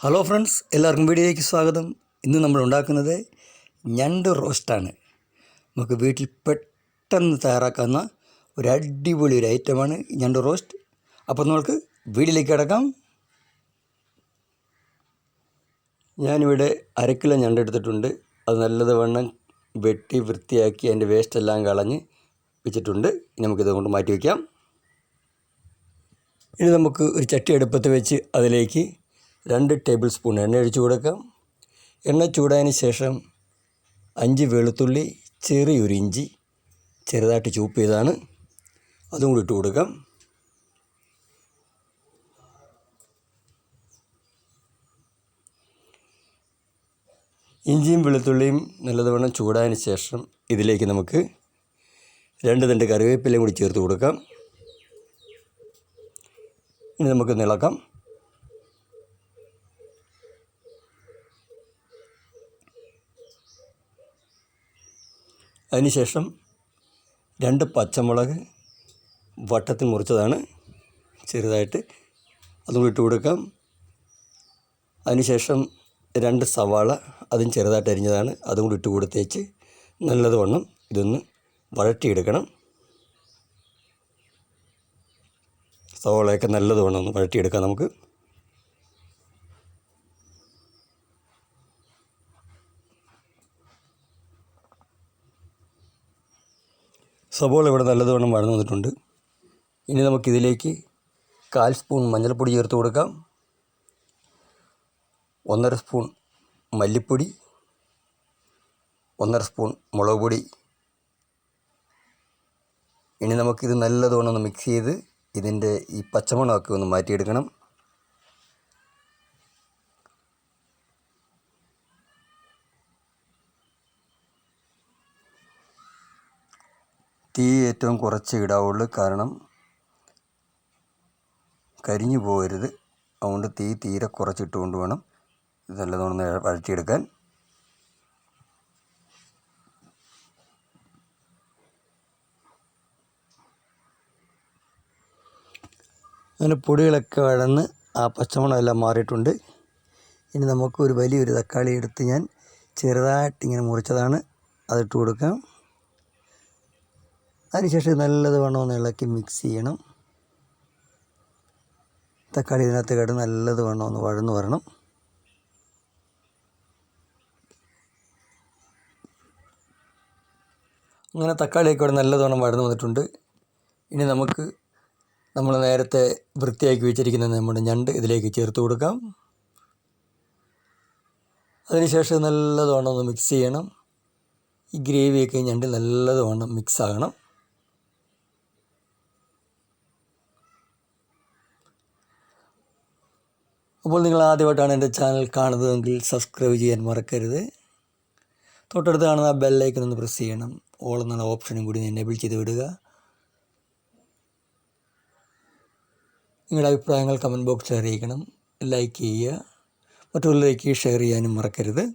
Hello friends എല്ലാവർക്കും വീഡിയോയിലേക്ക് സ്വാഗതം. ഇന്ന് നമ്മൾ ഉണ്ടാക്കുന്നത് ഞണ്ട് റോസ്റ്റാണ്. നമുക്ക് വീട്ടിൽ പെട്ടെന്ന് തയ്യാറാക്കാവുന്ന ഒരു അടിപൊളി ഒരു ഐറ്റമാണ് ഞണ്ട് റോസ്റ്റ്. അപ്പോൾ നമുക്ക് വീട്ടിലേക്ക് കിടക്കാം. ഞാനിവിടെ അരക്കിലോ കിലോ ഞണ്ട് എടുത്തിട്ടുണ്ട്. അത് നല്ലതുവണ്ണം വെട്ടി വൃത്തിയാക്കി അതിന്റെ വേസ്റ്റ് എല്ലാം കളഞ്ഞ് വെച്ചിട്ടുണ്ട്. നമുക്കിത് കൊണ്ട് മാറ്റി വയ്ക്കാം ഇനി നമുക്ക് ഒരു ചട്ടി അടുപ്പത്ത് വെച്ച് അതിലേക്ക് രണ്ട് ടേബിൾ സ്പൂൺ എണ്ണ ഒഴിച്ച് കൊടുക്കാം എണ്ണ ചൂടായതിന് ശേഷം അഞ്ച് വെളുത്തുള്ളി ചെറിയൊരു ഇഞ്ചി ചെറുതായിട്ട് ചൂപ്പ് ചെയ്താണ്. അതും കൂടി ഇട്ട് കൊടുക്കാം ഇഞ്ചിയും വെളുത്തുള്ളിയും നല്ലതുവണ്ണം ചൂടായതിന് ശേഷം ഇതിലേക്ക് നമുക്ക് രണ്ട് തണ്ട് കറിവേപ്പിലയും കൂടി ചേർത്ത് കൊടുക്കാം. ഇനി നമുക്ക് നിളക്കാം അതിനുശേഷം രണ്ട് പച്ചമുളക് വട്ടത്തിൽ മുറിച്ചതാണ് ചെറുതായിട്ട്. അതും ഇട്ട് കൊടുക്കാം. അതിനുശേഷം രണ്ട് സവാള അതും ചെറുതായിട്ട് അരിഞ്ഞതാണ്. അതും കൂടി ഇട്ട് കൊടുത്തേച്ച് നല്ലതുവണ്ണം ഇതൊന്ന് വഴറ്റിയെടുക്കണം. സവാളയൊക്കെ നല്ലതുവണ്ണം ഒന്ന് വഴറ്റിയെടുക്കാം നമുക്ക്. സവോള ഇവിടെ നല്ലതുവണ്ണം വഴന്നു വന്നിട്ടുണ്ട്. ഇനി നമുക്കിതിലേക്ക് കാൽ സ്പൂൺ മഞ്ഞൾപ്പൊടി ചേർത്ത് കൊടുക്കാം. ഒന്നര സ്പൂൺ മല്ലിപ്പൊടി ഒന്നര സ്പൂൺ മുളക് പൊടി. ഇനി നമുക്കിത് നല്ലതുവണ്ണം ഒന്ന് മിക്സ് ചെയ്ത് ഇതിന്റെ ഈ പച്ചമണമൊക്കെ ഒന്ന് മാറ്റിയെടുക്കണം. തീ ഏറ്റവും കുറച്ച് ഇടാവുള്ളൂ. കാരണം കരിഞ്ഞു പോകരുത്. അതുകൊണ്ട് തീ തീരെ കുറച്ചിട്ടുകൊണ്ട് വേണം ഇത് നല്ലതോണം വഴറ്റിയെടുക്കാൻ. അങ്ങനെ പൊടികളൊക്കെ വഴന്ന് ആ പച്ചമണമെല്ലാം മാറിയിട്ടുണ്ട്. ഇനി നമുക്ക് ഒരു വലിയൊരു തക്കാളി എടുത്ത് ഞാൻ ചെറുതായിട്ട് ഇങ്ങനെ മുറിച്ചതാണ് അതിട്ട് കൊടുക്കാം. അതിനുശേഷം നല്ലത് ഒന്ന് ഇളക്കി മിക്സ് ചെയ്യണം. തക്കാളി ഇതിനകത്ത് കിടന്ന് നല്ലത് ഒന്ന് വഴന്ന് വരണം. അങ്ങനെ തക്കാളിയൊക്കെ ഇവിടെ നല്ലതോണം വഴന്ന് വന്നിട്ടുണ്ട്. ഇനി നമുക്ക് നമ്മൾ നേരത്തെ വൃത്തിയാക്കി വെച്ചിരിക്കുന്ന നമ്മുടെ ഞണ്ട് ഇതിലേക്ക് ചേർത്ത് കൊടുക്കാം. അതിനുശേഷം നല്ലതോണം ഒന്ന് മിക്സ് ചെയ്യണം. ഈ ഗ്രേവിയൊക്കെ ഞണ്ട് നല്ലതോണം മിക്സ് ആകണം. അപ്പോൾ നിങ്ങൾ ആദ്യമായിട്ടാണ് എന്റെ ചാനൽ കാണുന്നതെങ്കിൽ സബ്സ്ക്രൈബ് ചെയ്യാൻ മറക്കരുത്. തൊട്ടടുത്ത് കാണുന്ന ആ ബെല്ലൈക്കൻ ഒന്ന് പ്രസ് ചെയ്യണം. ഓൾ എന്നുള്ള ഓപ്ഷനും കൂടി എനേബിൾ ചെയ്ത് വിടുക. നിങ്ങളുടെ അഭിപ്രായങ്ങൾ കമന്റ് ബോക്സിൽ അറിയിക്കണം. ലൈക്ക് ചെയ്യുക. മറ്റുള്ളവരിലേക്ക് ഷെയർ ചെയ്യാനും മറക്കരുത്.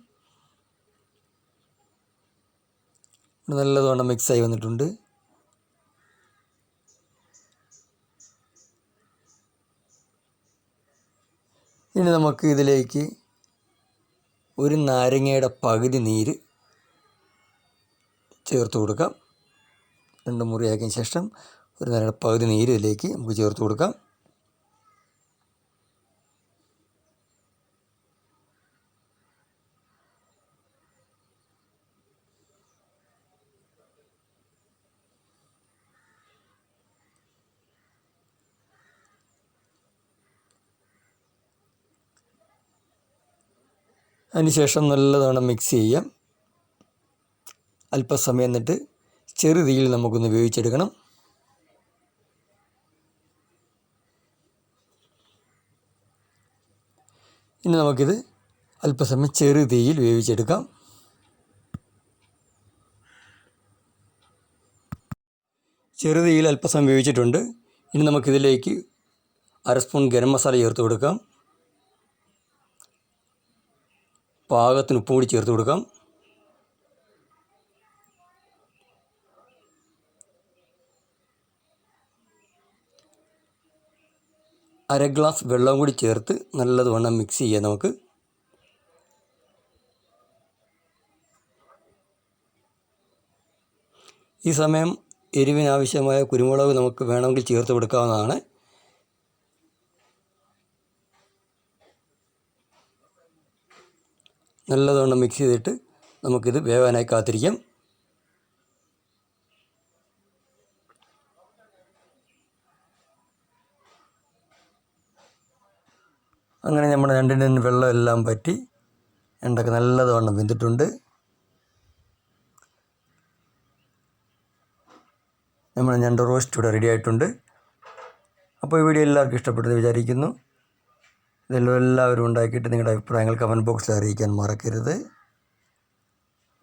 നല്ലതുകൊണ്ട് മിക്സായി വന്നിട്ടുണ്ട്. ഇനി നമുക്ക് ഇതിലേക്ക് ഒരു നാരങ്ങയുടെ പകുതി നീര് ചേർത്ത് കൊടുക്കാം. രണ്ട് മുറിയാക്കിയതിന് ശേഷം ഒരു നാരങ്ങയുടെ പകുതി നീര് ഇതിലേക്ക് നമുക്ക് ചേർത്ത് കൊടുക്കാം. അതിനുശേഷം നല്ലതാണ് മിക്സ് ചെയ്യാം അല്പസമയം എന്നിട്ട് ചെറു തീയിൽ നമുക്കൊന്ന് വേവിച്ചെടുക്കണം. ഇനി നമുക്കിത് അല്പസമയം ചെറു തീയിൽ വേവിച്ചെടുക്കാം. ചെറു തീയിൽ അല്പസമയം വേവിച്ചിട്ടുണ്ട്. ഇനി നമുക്കിതിലേക്ക് അര സ്പൂൺ ഗരം മസാല ചേർത്ത് കൊടുക്കാം. പാകത്തിന് ഉപ്പും കൂടി ചേർത്ത് കൊടുക്കാം. അര ഗ്ലാസ് വെള്ളം കൂടി ചേർത്ത് നല്ലതുവണ്ണം മിക്സ് ചെയ്യാം നമുക്ക്. ഈ സമയം എരിവിനാവശ്യമായ കുരുമുളക് നമുക്ക് വേണമെങ്കിൽ ചേർത്ത് കൊടുക്കാവുന്നതാണ്. നല്ലതുവണ്ണം മിക്സ് ചെയ്തിട്ട് നമുക്കിത് വേവാനായി കാത്തിരിക്കാം. അങ്ങനെ നമ്മുടെ രണ്ടിന്റെ വെള്ളമെല്ലാം പറ്റി എണ്ണക്ക് നല്ലതുവണ്ണം വെന്തിട്ടുണ്ട്. നമ്മുടെ ഞണ്ട് റോസ്റ്റ് ഇവിടെ റെഡി ആയിട്ടുണ്ട്. അപ്പോൾ ഈ വീഡിയോ എല്ലാവർക്കും ഇഷ്ടപ്പെട്ടെന്ന് വിചാരിക്കുന്നു. ഇതെല്ലാം എല്ലാവരും ഉണ്ടാക്കിയിട്ട് നിങ്ങളുടെ അഭിപ്രായങ്ങൾ കമന്റ് ബോക്സിൽ അറിയിക്കാൻ മറക്കരുത്.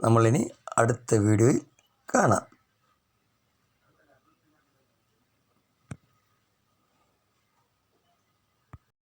നമ്മളിനി അടുത്ത വീഡിയോയിൽ കാണാം.